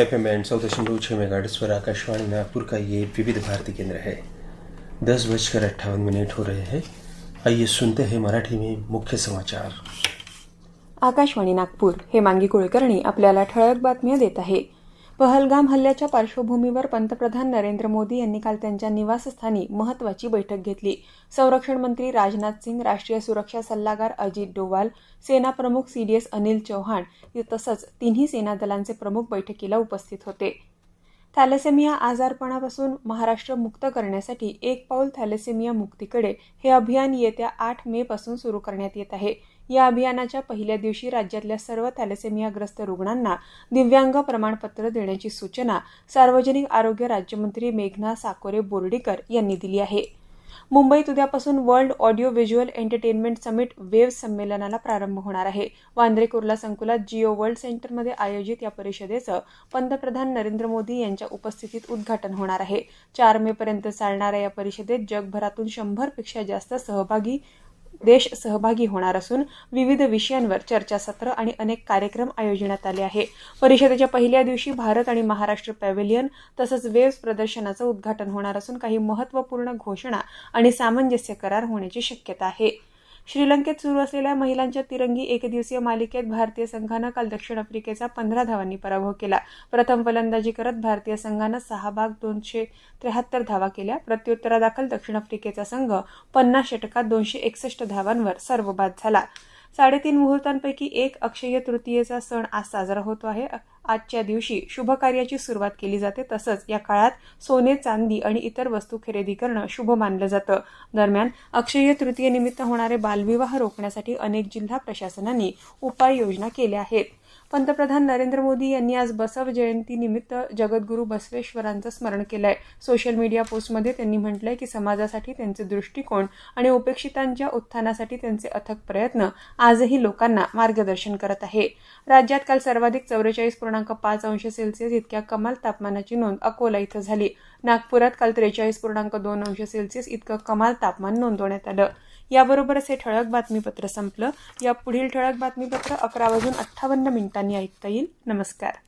F M end सौ दशमलव छः मेगाहर्ट्ज़ पर आकाशवाणी नागपुर का ये विविध भारती केंद्र है। दस बजकर अट्ठावन मिनट हो रहे हैं। आइए सुनते हैं मराठी में मुख्य समाचार। आकाशवाणी नागपूर हे मांगी कुलकर्णी आपल्याला ठळक बातम्या देत आहे. पहलगाम हल्ल्याच्या पार्श्वभूमीवर पंतप्रधान नरेंद्र मोदी यांनी काल त्यांच्या निवासस्थानी महत्वाची बैठक घेतली. संरक्षण मंत्री राजनाथ सिंग राष्ट्रीय सुरक्षा सल्लागार अजित डोवाल सेना प्रमुख सीडीएस अनिल चौहान तसंच तिन्ही सेना दलांचे प्रमुख बैठकीला उपस्थित होते. थॅलेसेमिया आजारपणापासून महाराष्ट्र मुक्त करण्यासाठी एक पाऊल थॅलेसेमिया मुक्तीकडे हे अभियान येत्या आठ मे पासून सुरू करण्यात येत आहे. या अभियानाच्या पहिल्या दिवशी राज्यातल्या सर्व थॅलेसेमियाग्रस्त रुग्णांना दिव्यांग प्रमाणपत्र देण्याची सूचना सार्वजनिक आरोग्य राज्यमंत्री मेघना साकोरे बोर्डीकर यांनी दिली आहे. मुंबईत उद्यापासून world audio visual entertainment summit wave संमेलनाला प्रारंभ होणार आहे. वांद्रे कुर्ला संकुलात जिओ वर्ल्ड सेंटरमध्ये आयोजित या परिषदेचं पंतप्रधान नरेंद्र मोदी यांच्या उपस्थितीत उद्घाटन होणार आहे. चार मे पर्यंत चालणाऱ्या या परिषदेत जगभरातून शंभरपेक्षा जास्त सहभागी देश सहभागी होणार असून विविध विषयांवर चर्चासत्र आणि अनेक कार्यक्रम आयोजण्यात आले आहे. परिषदेच्या पहिल्या दिवशी भारत आणि महाराष्ट्र पॅव्हिलियन तसंच वेव्स प्रदर्शनाचं उद्घाटन होणार असून काही महत्त्वपूर्ण घोषणा आणि सामंजस्य करार होण्याची शक्यता आहे. श्रीलंकेत सुरू असलेल्या महिलांच्या तिरंगी एकदिवसीय मालिकेत भारतीय संघानं काल दक्षिण आफ्रिकेचा पंधरा धावांनी पराभव केला. प्रथम फलंदाजी करत भारतीय संघानं सहा भाग दोनशे त्र्याहत्तर धावा केल्या. प्रत्युत्तरादाखल दक्षिण आफ्रिकेचा संघ पन्नास षटकात दोनशे एकसष्ट धावांवर सर्वबाद झाला. साडेतीन मुहूर्तांपैकी एक अक्षय तृतीयेचा सण आज साजरा होतो आहे. आजच्या दिवशी शुभ कार्याची सुरुवात केली जाते. तसंच या काळात सोने चांदी आणि इतर वस्तू खरेदी करणं शुभ मानलं जातं. दरम्यान अक्षय तृतीयेनिमित्त होणारे बालविवाह रोखण्यासाठी अनेक जिल्हा प्रशासनांनी उपाययोजना केल्या आहेत. पंतप्रधान नरेंद्र मोदी यांनी आज बसव जयंतीनिमित्त जगद्गुरू बसवेश्वरांचं स्मरण केलंय. सोशल मीडिया पोस्टमध्ये त्यांनी म्हटलंय की समाजासाठी त्यांचे दृष्टिकोन आणि उपेक्षितांच्या उत्थानासाठी त्यांचे अथक प्रयत्न आजही लोकांना मार्गदर्शन करत आहे. राज्यात काल सर्वाधिक चौवेचाळीस पूर्णांक पाच अंश सेल्सिअस इतक्या कमाल तापमानाची नोंद अकोला इथं झाली. नागपुरात काल त्रेचाळीस पूर्णांक दोन अंश सेल्सिअस इतकं कमाल तापमान नोंदवण्यात आलं. याबरोबरच हे ठळक बातमीपत्र संपलं. या पुढील ठळक बातमीपत्र अकरा वाजून अठ्ठावन्न मिनिटांनी ऐकता येईल. नमस्कार.